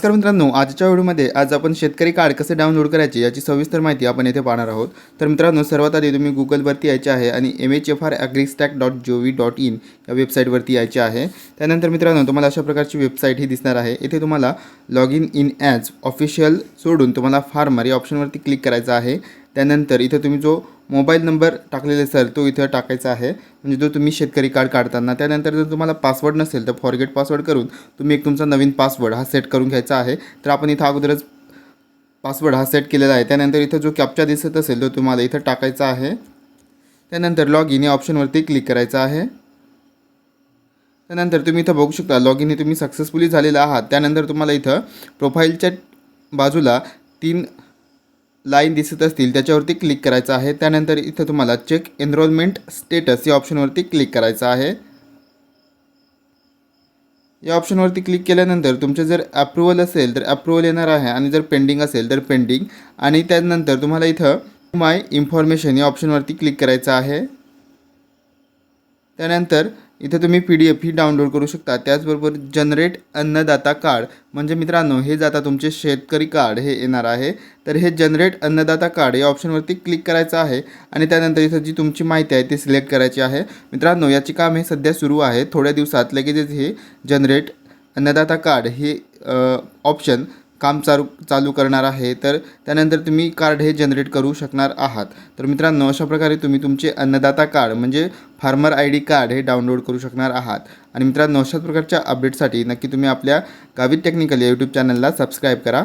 नमस्कार मित्रांनो आजच्या व्हिडिओमध्ये आज आपण शेतकरी कार्ड कसे डाउनलोड करायचे याची सविस्तर माहिती आपण येथे पाहणार आहोत. तर मित्रांनो सर्वात आधी तुम्ही गुगलवरती यायचे आहे आणि M H F R agristack dot G V dot in या वेबसाईटवरती यायचे आहे. त्यानंतर मित्रांनो तुम्हाला अशा प्रकारची वेबसाईट ही दिसणार आहे. इथे तुम्हाला log in in as official सोडून तुम्हाला फार्मर या ऑप्शनवरती क्लिक करायचं आहे. त्यानंतर इथं तुम्ही जो मोबाईल नंबर टाकलेला असेल तो इथं टाकायचा आहे. म्हणजे जो तुम्ही शेतकरी कार्ड काढताना त्यानंतर जर तुम्हाला पासवर्ड नसेल तर फॉरगेट पासवर्ड करून तुम्ही एक तुमचा नवीन पासवर्ड हा सेट करून घ्यायचा आहे. तर आपण इथं अगोदरच पासवर्ड हा सेट केलेला आहे. त्यानंतर इथं जो कॅप्चा दिसत असेल तो तुम्हाला इथं टाकायचा आहे. त्यानंतर लॉग इन या ऑप्शनवरती क्लिक करायचं आहे. त्यानंतर तुम्ही इथं बघू शकता लॉग इन हे तुम्ही सक्सेसफुली झालेला आहात. त्यानंतर तुम्हाला इथं प्रोफाईलच्या बाजूला तीन लाईन दिसत असतील त्याच्यावरती क्लिक करायचं आहे. त्यानंतर इथं तुम्हाला चेक एनरोलमेंट स्टेटस या ऑप्शनवरती क्लिक करायचं आहे. या ऑप्शनवरती क्लिक केल्यानंतर तुमचे जर अप्रुव्हल असेल तर अप्रुव्हल येणार आहे. आणि जर पेंडिंग असेल तर पेंडिंग आणि त्यानंतर तुम्हाला इथं माय इन्फॉर्मेशन या ऑप्शनवरती क्लिक करायचं आहे. त्यानंतर इथं तुम्ही पी डी एफ ही डाउनलोड करू शकता. त्याचबरोबर जनरेट अन्नदाता कार्ड म्हणजे मित्रांनो हे जाता तुमचे शेतकरी कार्ड हे येणार आहे तर हे जनरेट अन्नदाता कार्ड या ऑप्शनवरती क्लिक करायचं आहे आणि त्यानंतर इथं जी तुमची माहिती आहे ती सिलेक्ट करायची आहे. मित्रांनो याची काम हे सध्या सुरू आहे. थोड्या दिवसात लगेचच हे जनरेट अन्नदाता कार्ड हे ऑप्शन काम चालू चालू करणार आहे तर त्यानंतर तुम्ही कार्ड हे जनरेट करू शकणार आहात. तर मित्रांनो अशा प्रकारे तुम्ही तुमचे अन्नदाता कार्ड म्हणजे फार्मर आय डी कार्ड हे डाउनलोड करू शकणार आहात. आणि मित्रांनो अशाच प्रकारच्या अपडेटसाठी नक्की तुम्ही आपल्या गावित टेक्निकल या यूट्यूब चॅनलला सबस्क्राईब करा.